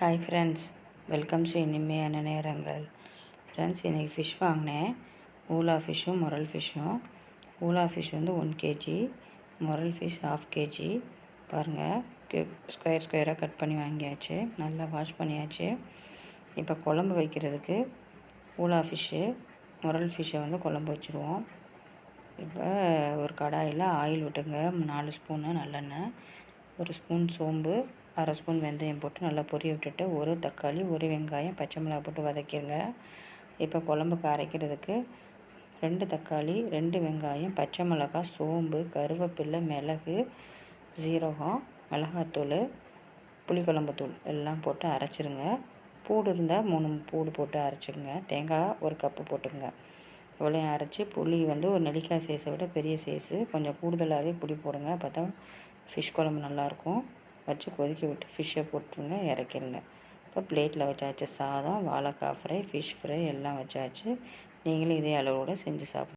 Hi friends welcome to இனிமையான நேரங்கள் friends இன்றைக்கி ஃபிஷ் வாங்கினேன். ஊலா ஃபிஷ்ஷும் முரல் ஃபிஷ்ஷும் ஊலா ஃபிஷ் வந்து ஒன் கேஜி முரல் ஃபிஷ் ஆஃப் கேஜி பாருங்கள் ஸ்கொயர் ஸ்கொயராக கட் பண்ணி வாங்கியாச்சு. நல்லா வாஷ் பண்ணியாச்சு. இப்போ குழம்பு வைக்கிறதுக்கு ஊலா ஃபிஷ்ஷு முரல் ஃபிஷ்ஷை வந்து குழம்பு வச்சுருவோம். இப்போ ஒரு கடாயில் ஆயில் விட்டுங்க. நாலு ஸ்பூனு நல்லெண்ணெய் ஒரு ஸ்பூன் சோம்பு அரை ஸ்பூன் வெந்தயம் போட்டு நல்லா பொரிய விட்டுட்டு ஒரு தக்காளி ஒரு வெங்காயம் பச்சை மிளகாய் போட்டு வதக்கிடுங்க இப்போ குழம்புக்கு அரைக்கிறதுக்கு ரெண்டு தக்காளி ரெண்டு வெங்காயம் பச்சை மிளகாய் சோம்பு கருவேப்பில்லை மிளகு ஜீரகம் மிளகாத்தூள் புளிக்குழம்பு தூள் எல்லாம் போட்டு அரைச்சிருங்க. பூடு இருந்தால் மூணு பூடு போட்டு அரைச்சிடுங்க தேங்காய் ஒரு கப்பு போட்டுங்க இவ்வளோ அரைச்சி புளி வந்து ஒரு நெல்லிக்காய் சைஸை விட பெரிய சைஸு கொஞ்சம் கூடுதலாகவே புளி போடுங்க. அப்போ தான் ஃபிஷ் குழம்பு நல்லாயிருக்கும் வச்சு கொதிக்க விட்டு ஃபிஷ்ஷை போட்டுருங்க இறக்கிருங்க. இப்போ பிளேட்டில் வச்சாச்சு சாதம் வாழைக்காய் ஃப்ரை ஃபிஷ் ஃப்ரை எல்லாம் வச்சாச்சு. நீங்களும் இதே அளவோடு செஞ்சு சாப்பிடுங்க.